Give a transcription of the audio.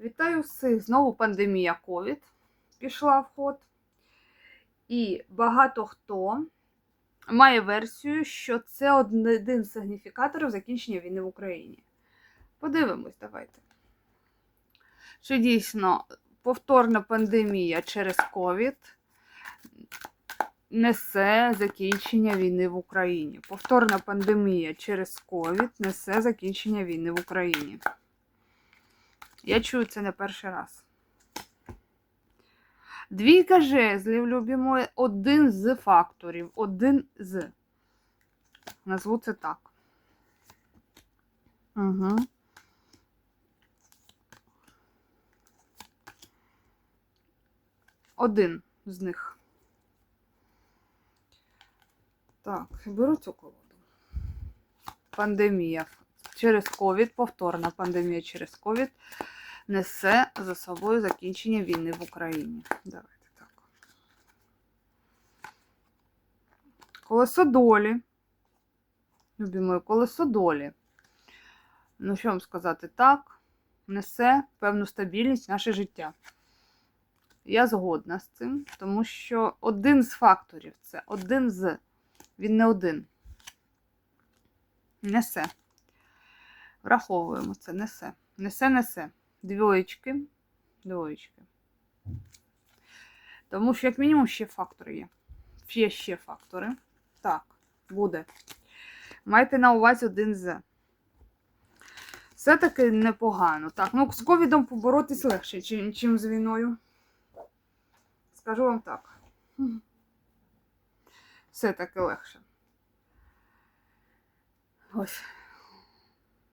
Вітаю всіх! Знову пандемія COVID пішла в ход. І багато хто має версію, що це один з сигніфікаторів закінчення війни в Україні. Подивимось, давайте. Чи дійсно повторна пандемія через COVID несе закінчення війни в Україні? Повторна пандемія через COVID несе закінчення війни в Україні. Я чую це не перший раз. Двійка жезлів, любимо, один з факторів. Один з. Назву це так. Угу. Один з них. Так, беру цю колоду. Пандемія через ковід, повторна пандемія через ковід несе за собою закінчення війни в Україні. Давайте так. Колесо долі. Любі мої, колесо долі. Ну, що вам сказати, так, несе певну стабільність в наше життя. Я згодна з цим, тому що один з факторів це один з. Він не один. Несе. Враховуємо це, несе. Несе, несе. Двоєчки. Двоєчки. Тому що, як мінімум, ще фактори є. Є ще фактори. Так, буде. Майте на увазі один з. Все-таки непогано. Так, ну з ковідом поборотись легше, чим з війною. Скажу вам так. Все-таки легше. Ось.